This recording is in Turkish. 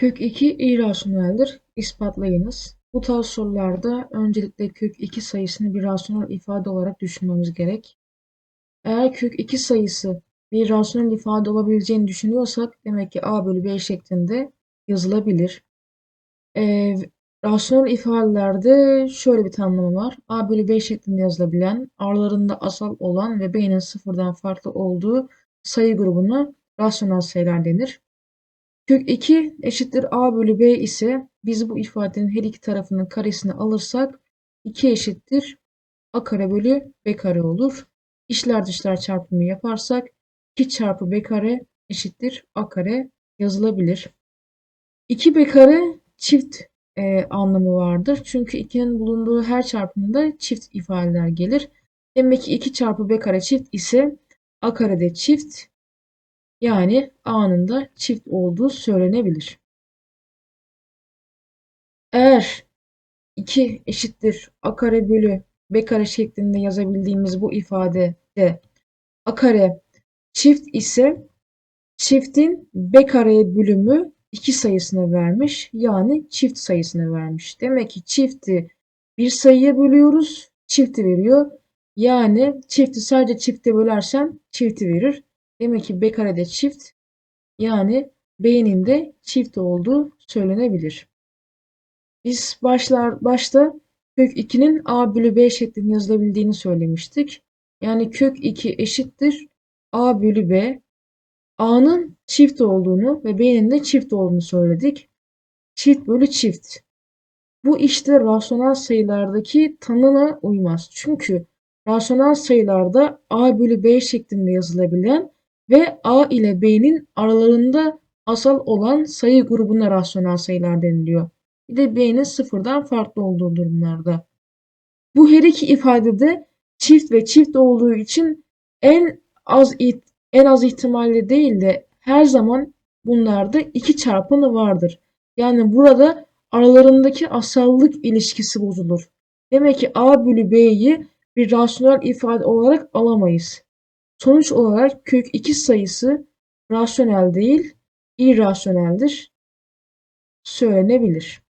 Kök 2 irrasyoneldir. İspatlayınız. Bu tarz sorularda öncelikle kök 2 sayısını bir rasyonel ifade olarak düşünmemiz gerek. Eğer kök 2 sayısı bir rasyonel ifade olabileceğini düşünüyorsak demek ki a bölü b şeklinde yazılabilir. Ee, rasyonel ifadelerde şöyle bir tanımlama var. a bölü b şeklinde yazılabilen, aralarında asal olan ve b'nin sıfırdan farklı olduğu sayı grubuna rasyonel sayılar denir. Kök 2 eşittir a bölü b ise biz bu ifadenin her iki tarafının karesini alırsak 2 eşittir a kare bölü b kare olur. İşler dışlar çarpımı yaparsak 2 çarpı b kare eşittir a kare yazılabilir. 2b kare çift e, anlamı vardır. Çünkü 2'nin bulunduğu her çarpımda çift ifadeler gelir. Demek ki 2 çarpı b kare çift ise a kare de çift yani a'nın da çift olduğu söylenebilir. Eğer 2 eşittir a kare bölü b kare şeklinde yazabildiğimiz bu ifadede a kare çift ise çiftin b kareye bölümü 2 sayısını vermiş. Yani çift sayısını vermiş. Demek ki çifti bir sayıya bölüyoruz. Çifti veriyor. Yani çifti sadece çifte bölersem çifti verir. Demek ki b karede çift yani b'nin de çift olduğu söylenebilir. Biz başlar başta kök 2'nin a bölü b şeklinde yazılabildiğini söylemiştik. Yani kök 2 eşittir a bölü b. a'nın çift olduğunu ve b'nin de çift olduğunu söyledik. Çift bölü çift. Bu işte rasyonel sayılardaki tanıma uymaz. Çünkü rasyonel sayılarda a bölü b şeklinde yazılabilen ve a ile b'nin aralarında asal olan sayı grubuna rasyonel sayılar deniliyor. Bir de b'nin sıfırdan farklı olduğu durumlarda. Bu her iki ifadede çift ve çift olduğu için en az en az ihtimalle değil de her zaman bunlarda iki çarpanı vardır. Yani burada aralarındaki asallık ilişkisi bozulur. Demek ki a bölü b'yi bir rasyonel ifade olarak alamayız. Sonuç olarak kök 2 sayısı rasyonel değil, irrasyoneldir söylenebilir.